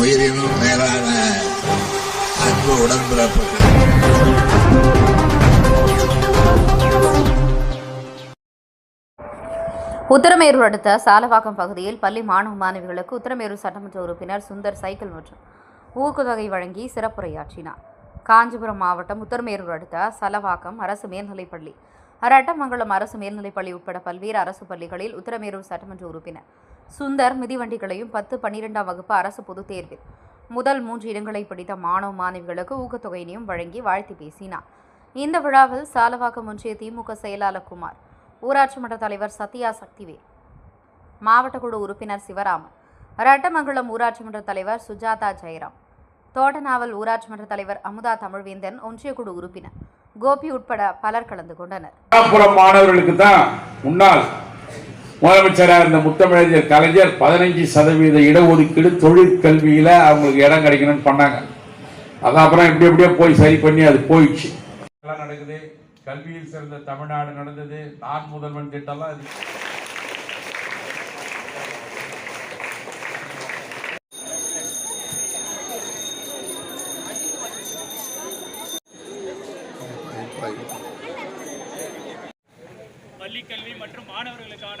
உயிரினும் மேலான அன்பு உடன்பிறப்புகள். உத்தரமேரூர் அடுத்த சாலவாக்கம் பகுதியில் பள்ளி மாணவ மாணவிகளுக்கு உத்தரமேரூர் சட்டமன்ற உறுப்பினர் சுந்தர் சைக்கிள் மற்றும் ஊக்கத்தொகை வழங்கி சிறப்புரையாற்றினார். காஞ்சிபுரம் மாவட்டம் உத்தரமேரூர் அடுத்த சலவாக்கம் அரசு மேல்நிலைப்பள்ளி அரட்டமங்கலம் அரசு மேல்நிலைப்பள்ளி உட்பட பல்வேறு அரசு பள்ளிகளில் உத்தரமேரூர் சட்டமன்ற உறுப்பினர் சுந்தர் மிதிவண்டிகளையும் பத்து பன்னிரெண்டாம் வகுப்பு அரசு பொதுத் தேர்வில். முதல் மூன்று இடங்களை பிடித்த மாணவ மாணவிகளுக்கு ஊக்கத்தொகையினையும் வழங்கி வாழ்த்தி பேசினார். இந்த விழாவில் சாலவாக்கம் ஒன்றிய திமுக செயலாளர் குமார் ஊராட்சி மன்ற தலைவர் சத்யா சக்திவேல் மாவட்ட குழு உறுப்பினர் சிவராமன் ரட்டமங்கலம் ஊராட்சி மன்ற தலைவர் சுஜாதா ஜெயராம் தோட்டநாவல் ஊராட்சி மன்ற தலைவர் அமுதா தமிழ்வேந்தன் ஒன்றிய குழு உறுப்பினர் கோபி உட்பட பலர் கலந்து கொண்டனர். மாணவர்களுக்கு தான் முன்னாள் முதலமைச்சராக இருந்த முத்தமிழறிஞர் கலைஞர் பதினஞ்சு சதவீத இடஒதுக்கீடு தொழிற்கல்வியில அவங்களுக்கு இடம் கிடைக்கணும்னு பண்ணாங்க. அது அப்புறம் எப்படி எப்படியோ போய் சரி பண்ணி அது போயிடுச்சு. எல்லாம் நடக்குது. கல்வியில் சிறந்த தமிழ்நாடு நடந்தது. நான் முதல்வன் திட்டம்லாம் அது. பள்ளிக்கல்வி மற்றும் மாணவர்களுக்கான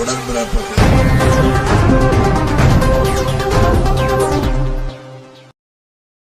உடன்பிறப்புகள்